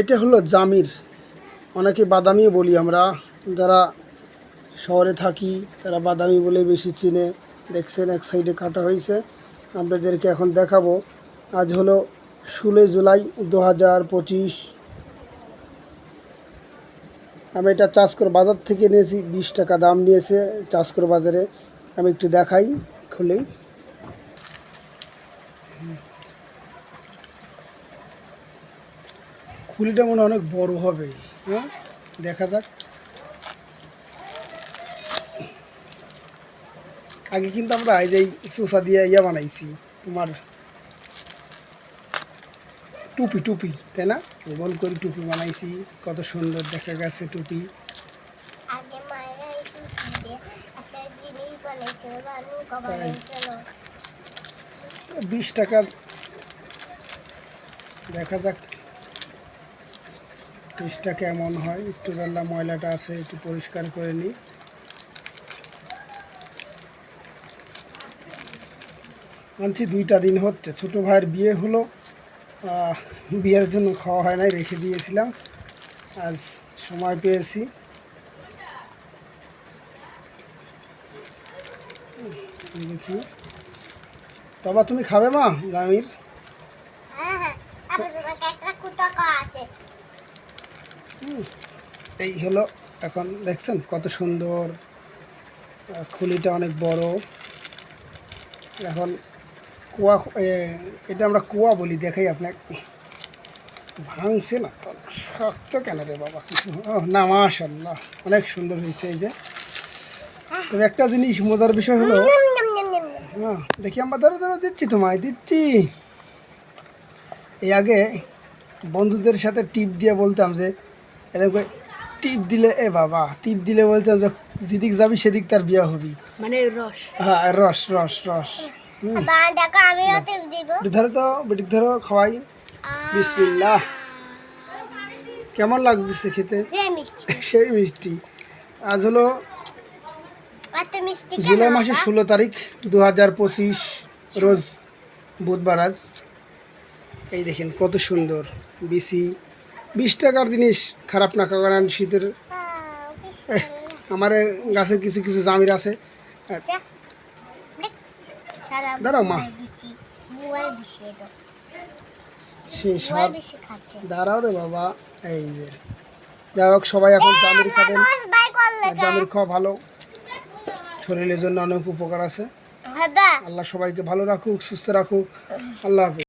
এটা হলো জামির। অনেকে বাদামি বলি আমরা। যারা শহরে থাকি, তারা বাদামি বলে বেশি চিনে। দেখছেন এক সাইডে কাটা হয়েছে। আপনাদেরকে এখন দেখাবো। আজ হলো ষোলো জুলাই দু হাজার পঁচিশ। আমি এটা চাষকর বাজার থেকে নিয়েছি, বিশ টাকা দাম নিয়েছে চাষকর বাজারে। আমি একটু দেখাই খুলেই খুলিটা মনে অনেক বড় হবে। হ্যাঁ? দেখা যাক। আগে কিন্তু আমরা এই যে শসা দিয়ে ইয়া বানাইছি তোমার টুপি টুপি তাই না? গোল করে টুপি বানাইছি কত সুন্দর দেখা গেছে টুপি। বিশ টাকার দেখা যাক। পিসটা কেমন হয়? একটু জানলা ময়লাটা আছে, একটু পরিষ্কার করে নিই। আনছি দুইটা দিন হচ্ছে। ছোটো ভাইয়ের বিয়ে হলো। বিয়ের জন্য খাওয়া হয় নাই, রেখে দিয়েছিলাম। আজ সময় পেয়েছি। দেখি। তবা, তুমি খাবে মা? জামির হ্যাঁ হ্যাঁ আবার তোমাকে একটা কুতা করা আছে এই হলো এখন দেখছেন কত সুন্দর খুলিটা অনেক বড়। এখন কুয়া এটা আমরা কুয়া বলি দেখাই আপনাকে। ভাঙছে না তো শক্ত কেন রে বাবা? কিছু না মাশাল্লাহ অনেক সুন্দর হয়েছে এই যে। তবে একটা জিনিস মজার বিষয় হলো। হ্যাঁ দেখি আমরা ধরো ধরো দিচ্ছি তোমায় দিচ্ছি। এই আগে বন্ধুদের সাথে টিপ দিয়ে বলতাম যে এরকম টিপ দিলে এ বাবা টিপ দিলে বলতাম যে যেদিক যাবি সেদিক তার বিয়ে হবি। মানে রস। হ্যাঁ রস রস রস। ধরো তো বেটিক ধরো খাওয়াই। বিসমিল্লাহ। কেমন লাগতেছে খেতে? সেই মিষ্টি। আজ হলো জুলাই মাসের ষোলো তারিখ দু হাজার পঁচিশ রোজ বুধবার আজ। এই দেখেন কত সুন্দর বিসি বিশ টাকার জিনিস খারাপ না কারণ শীতের। আমার এ গাছের কিছু কিছু জামির আছে। সারা দাঁড়াও মা। সেই স্বাদ দাঁড়াও রে বাবা এই যে। যাই হোক সবাই এখন জামির খাবেন। জামির খাওয়া ভালো। শরীরের জন্য অনেক উপকার আছে। আল্লাহ সবাইকে ভালো রাখুক সুস্থ রাখুক। আল্লাহ হাফিজ।